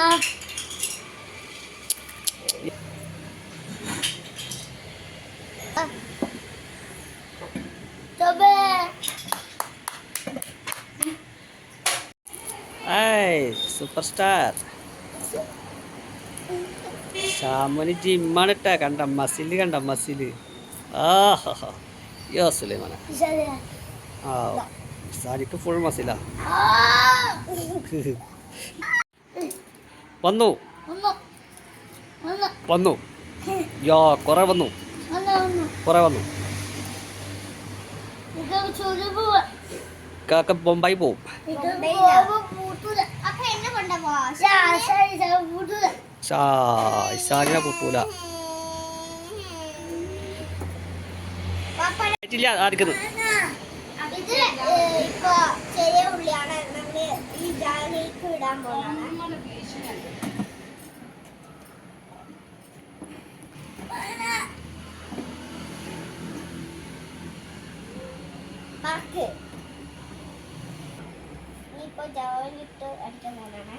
Ah. Ah. Coba. Hai, superstar. Sama ini di mana tak kan dah masili kan dah masili. Ah, ya sulit mana. Ah, sari tu full masila. Ah. വന്നു. വന്നു. യോ കുറെ വന്നു. കൊറേ വന്നു. കാക്ക ബൊമ്പായി പോവും. പൂട്ടൂല കൂട്ടൂല ഇല്ല ആർക്കുന്നു ഇത് ഇപ്പൊ ചെറിയ ഉള്ളിയാണ് നമ്മൾ ഈ ജാലിക്ക് ഇടാൻ പോകുന്നത് ബാക്ക് ഇനിയിപ്പോ ജോലിട്ട് അടിക്കാൻ പോകണേ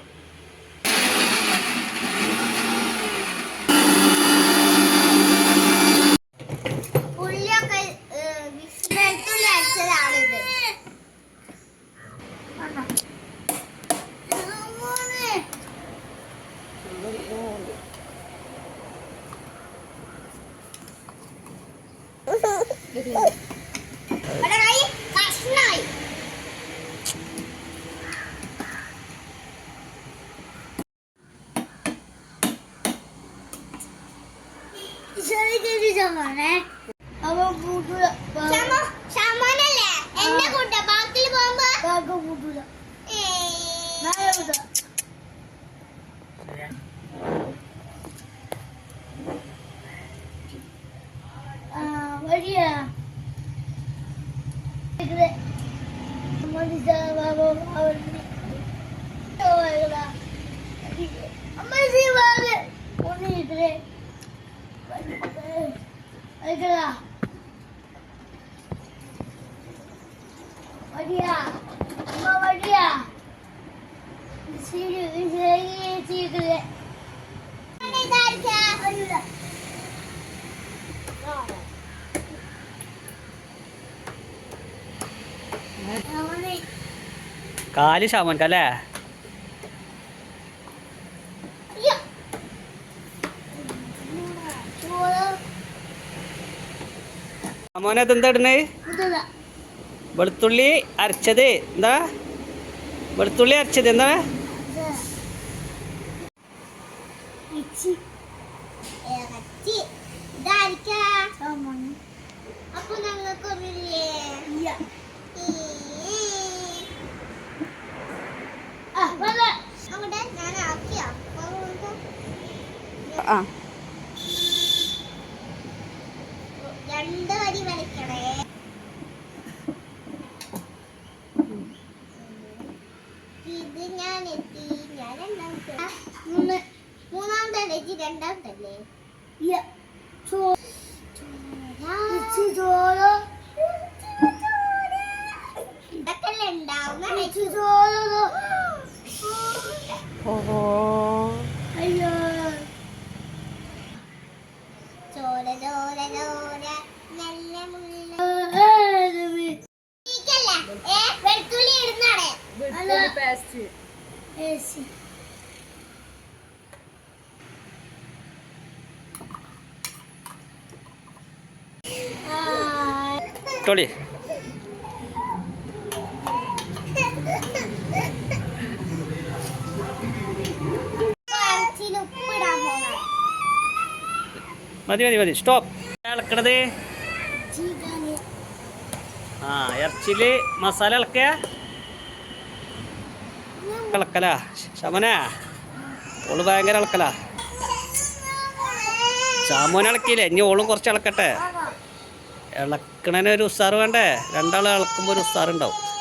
ഉള്ളിയൊക്കെ ഏ, വെളുത്തുള്ളി അടിച്ചതാണിത്. ഇവിടെ ശരി ശരി ചമ്മനെ അവൻ ക്ഷമ ക്ഷമനല്ലേ എന്നെ കൂട്ട ബാക്കിൽ പോകുമ്പോ? കാക്ക പൂത്തൂല നാളെ ആ വഴിയാ. ഇത് Ayolah. Maria. Mama Maria. Sini, sini, sini. ഇതായിരിക്കാ Ayolah. Awak കാല് ഷാമോൻക്കല്ലേ ഷാമോനെ അതെന്താ ഇടണേ? വെളുത്തുള്ളി അരച്ചത്. എന്താ? വെളുത്തുള്ളി അരച്ചത്. എന്താ? Betul. ഞാൻ എത്തി ഞാൻ രണ്ടാമത്തെ Mana? മൂന്നാമത്തെ എത്തി രണ്ടാമത്തല്ലേ Iya. So. Ichi ചോറ് ഇതൊക്കെ ഉണ്ടാവുന്ന ചോറ് അയ്യോ ചോര ചോര ചോര നല്ല? ഏ, വെളുത്തുള്ളി ഇടുന്നാണ് ഏസി ടോളി മതി മതി മതി. സ്റ്റോപ്പ് ഇളക്കണത് ആ ഇറച്ചിയിൽ മസാല ഇളക്കുക. ഇളക്കല. ശമന. ഓൾ ഭയങ്കര ഇളക്കല. ചാമോനെ ഇളക്കിയില്ലേ? ഇനി ഓളും കുറച്ച് ഇളക്കട്ടെ. ഇളക്കണേനൊരു ഉസ്സാറ് വേണ്ടേ? രണ്ടാൾ ഇളക്കുമ്പോൾ ഒരു ഉസാറുണ്ടാവും.